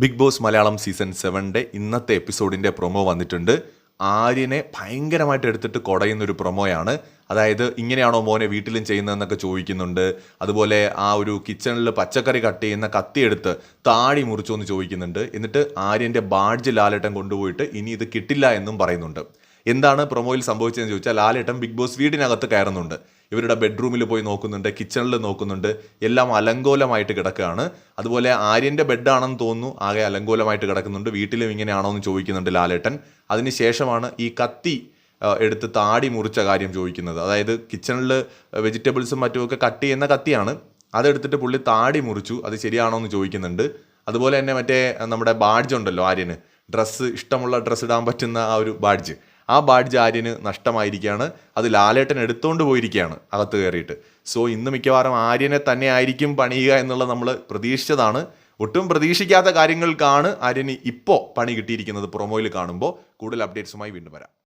Big boss Malayalam season സെവന്റെ ഇന്നത്തെ എപ്പിസോഡിന്റെ പ്രൊമോ വന്നിട്ടുണ്ട്. ആര്യനെ ഭയങ്കരമായിട്ട് എടുത്തിട്ട് കുടയുന്ന ഒരു പ്രൊമോയാണ്. അതായത് ഇങ്ങനെയാണോ മോനെ വീട്ടിലും ചെയ്യുന്നതെന്നൊക്കെ ചോദിക്കുന്നുണ്ട്. അതുപോലെ ആ ഒരു കിച്ചണിൽ പച്ചക്കറി കട്ട് ചെയ്യുന്ന കത്തിയെടുത്ത് താടി മുറിച്ചോ എന്ന് ചോദിക്കുന്നുണ്ട്. എന്നിട്ട് ആര്യന്റെ ബാഡ്ജ് ലാലട്ടം കൊണ്ടുപോയിട്ട് ഇനി ഇത് കിട്ടില്ല എന്നും പറയുന്നുണ്ട്. എന്താണ് പ്രൊമോയിൽ സംഭവിച്ചതെന്ന് ചോദിച്ചാൽ ലാലേട്ടൻ ബിഗ് ബോസ് വീടിനകത്ത് കയറുന്നുണ്ട്. ഇവരുടെ ബെഡ്റൂമിൽ പോയി നോക്കുന്നുണ്ട് കിച്ചണിൽ നോക്കുന്നുണ്ട് എല്ലാം അലങ്കോലമായിട്ട് കിടക്കുകയാണ്. അതുപോലെ ആര്യന്റെ ബെഡാണെന്ന് തോന്നുന്നു ആകെ അലങ്കോലമായിട്ട് കിടക്കുന്നുണ്ട്. വീട്ടിലും ഇങ്ങനെയാണോ എന്ന് ചോദിക്കുന്നുണ്ട് ലാലേട്ടൻ. അതിനുശേഷമാണ് ഈ കത്തി എടുത്ത് താടി മുറിച്ച കാര്യം ചോദിക്കുന്നത്. അതായത് കിച്ചണിൽ വെജിറ്റബിൾസും മറ്റുമൊക്കെ കട്ട് ചെയ്യുന്ന കത്തിയാണ്. അതെടുത്തിട്ട് പുള്ളി താടി മുറിച്ചു. അത് ശരിയാണോ എന്ന് ചോദിക്കുന്നുണ്ട്. അതുപോലെ തന്നെ മറ്റേ നമ്മുടെ ബാഡ്ജ് ഉണ്ടല്ലോ ആര്യന്. ഡ്രസ്സ് ഇഷ്ടമുള്ള ഡ്രസ്സ് ഇടാൻ പറ്റുന്ന ആ ഒരു ബാഡ്ജ്. ആ ബാഡ്ജ് ആര്യന് നഷ്ടമായിരിക്കുകയാണ്. അത് ലാലേട്ടൻ എടുത്തുകൊണ്ട് പോയിരിക്കുകയാണ് അകത്ത് കയറിയിട്ട്. സോ ഇന്ന് മിക്കവാറും ആര്യനെ തന്നെ ആയിരിക്കും പണിയുക എന്നുള്ളത് നമ്മൾ പ്രതീക്ഷിച്ചതാണ്. ഒട്ടും പ്രതീക്ഷിക്കാത്ത കാര്യങ്ങൾക്കാണ് ആര്യന് ഇപ്പോൾ പണി കിട്ടിയിരിക്കുന്നത് പ്രൊമോയിൽ കാണുമ്പോൾ. കൂടുതൽ അപ്ഡേറ്റ്സുമായി വീണ്ടും വരാം.